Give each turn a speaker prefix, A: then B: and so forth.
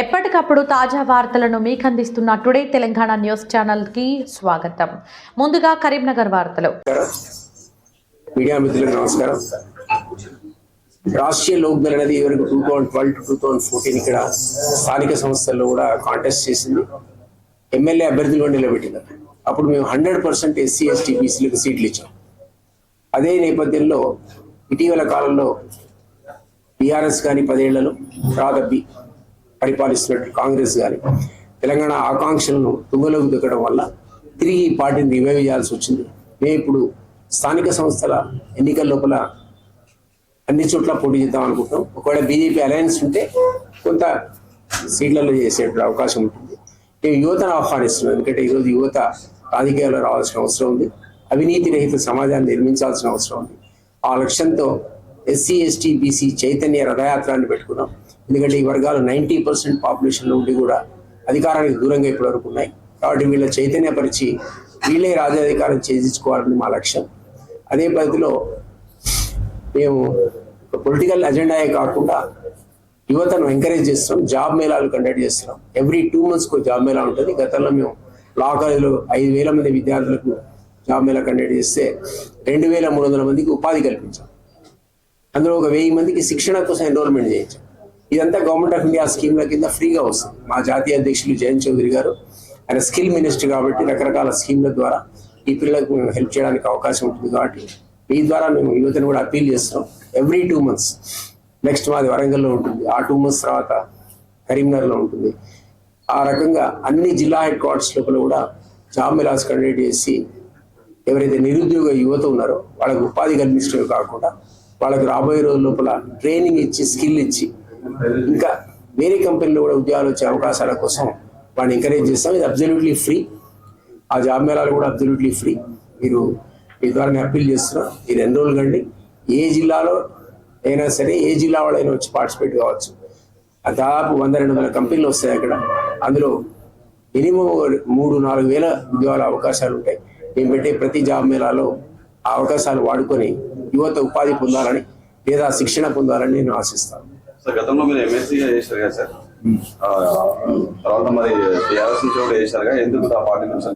A: ఎప్పటికప్పుడు తాజా వార్తలను మీకు అందిస్తున్న టుడే తెలంగాణ న్యూస్ ఛానల్కి స్వాగతం. ముందుగా కరీంనగర్ వార్తలు.
B: మీడియా మిత్రులకు నమస్కారం. రాష్ట్రీయ లోక్దల్ అనేది ఇవరకు two thousand twelve to two thousand fourteen ఇక్కడ స్థానిక సంస్థల్లో కూడా కాంటెస్ట్ చేసింది. ఎమ్మెల్యే అభ్యర్థులు కూడా నిలబెట్టింది. అప్పుడు మేము హండ్రెడ్ పర్సెంట్ ఎస్సీ ఎస్టీ బీసీలకు సీట్లు ఇచ్చాం. అదే నేపథ్యంలో ఇటీవల కాలంలో బీఆర్ఎస్ కానీ పదేళ్ళలో తర్వాత బి పరిపాలిస్తున్నట్టు కాంగ్రెస్ గారి తెలంగాణ ఆకాంక్షలను తుంగలోకి దిక్కడం వల్ల తిరిగి ఈ పార్టీని రివైవ్ చేయాల్సి వచ్చింది. మేము ఇప్పుడు స్థానిక సంస్థల ఎన్నికల లోపల అన్ని చోట్ల పోటీ చేద్దాం అనుకుంటున్నాం. ఒకవేళ బీజేపీ అలయన్స్ ఉంటే కొంత సీట్లలో చేసే అవకాశం ఉంటుంది. మేము యువతను ఆహ్వానిస్తున్నాం. ఎందుకంటే ఈరోజు యువత రాజకీయాల్లో రావాల్సిన అవసరం ఉంది. అవినీతి రహిత సమాజాన్ని నిర్మించాల్సిన అవసరం ఉంది. ఆ లక్ష్యంతో ఎస్సీ ఎస్టీ బీసీ చైతన్య రథయాత్రాన్ని పెట్టుకున్నాం. ఎందుకంటే ఈ వర్గాలు నైంటీ పర్సెంట్ పాపులేషన్లో ఉండి కూడా అధికారానికి దూరంగా ఇప్పటివరకు ఉన్నాయి. కాబట్టి వీళ్ళ చైతన్యపరిచి వీళ్ళే రాజ్యాధికారం చేయించుకోవాలని మా లక్ష్యం. అదే పద్ధతిలో మేము పొలిటికల్ అజెండాయే కాకుండా యువతను ఎంకరేజ్ చేస్తున్నాం జాబ్ మేళాలు కండక్ట్ చేస్తున్నాం. ఎవ్రీ టూ మంత్స్కి ఒక జాబ్ మేళా ఉంటుంది. గతంలో మేము లా కాలేజీలో ఐదు వేల మంది విద్యార్థులకు జాబ్ మేళా కండక్ట్ చేస్తే రెండు వేల మూడు వందల మందికి ఉపాధి కల్పించాం. అందులో ఒక వెయ్యి మందికి శిక్షణ కోసం ఎన్రోల్మెంట్ చేయించాం ఇదంతా గవర్నమెంట్ ఆఫ్ ఇండియా స్కీమ్ల కింద ఫ్రీగా వస్తుంది. మా జాతీయ అధ్యక్షులు జయంత్ చౌదరి గారు ఆయన స్కిల్ మినిస్టర్ కాబట్టి రకరకాల స్కీమ్ల ద్వారా ఈ పిల్లలకు మేము హెల్ప్ చేయడానికి అవకాశం ఉంటుంది కాబట్టి మీ ద్వారా మేము యువతను కూడా అప్పీల్ చేస్తున్నాం. ఎవ్రీ టూ మంత్స్ నెక్స్ట్ మాది వరంగల్లో ఉంటుంది. ఆ టూ మంత్స్ తర్వాత కరీంనగర్లో ఉంటుంది. ఆ రకంగా అన్ని జిల్లా హెడ్ క్వార్టర్స్ లోపల కూడా జాబ్ మిలాస్ కండక్ట్ చేసి ఎవరైతే నిరుద్యోగ యువత ఉన్నారో వాళ్ళకి ఉపాధి కల్పించడమే కాకుండా వాళ్ళకి రాబోయే రోజుల లోపల ట్రైనింగ్ ఇచ్చి స్కిల్ ఇచ్చి ఇంకా వేరే కంపెనీలో కూడా ఉద్యోగాలు వచ్చే అవకాశాల కోసం వాడిని ఎంకరేజ్ చేస్తాం. ఇది అబ్జల్యూట్లీ ఫ్రీ ఆ జాబ్ మేళాలు కూడా అబ్జల్యూట్లీ ఫ్రీ మీరు మీ ద్వారా నేను అప్పీల్ చేస్తున్నాం మీరు ఎన్రోల్ కండి? ఏ జిల్లాలో అయినా సరే ఏ జిల్లా వాళ్ళైనా వచ్చి పార్టిసిపేట్ కావచ్చు. ఆ దాదాపు వంద రెండు వందల కంపెనీలు వస్తాయి అక్కడ. అందులో మినిమం మూడు నాలుగు వేల ఉద్యోగాల అవకాశాలు ఉంటాయి. మేము పెట్టే ప్రతి జాబ్ మేళాలో ఆ అవకాశాలు వాడుకొని యువత ఉపాధి పొందాలని లేదా శిక్షణ పొందాలని నేను ఆశిస్తాను.
C: సార్ గతంలో మీరు ఎమ్మెల్సీ చేశారు కదా సార్. ఆ, తర్వాత మరి టీఆర్ఎస్ నుంచి కూడా చేశారు కదా. ఎందుకు ఆ పార్టీ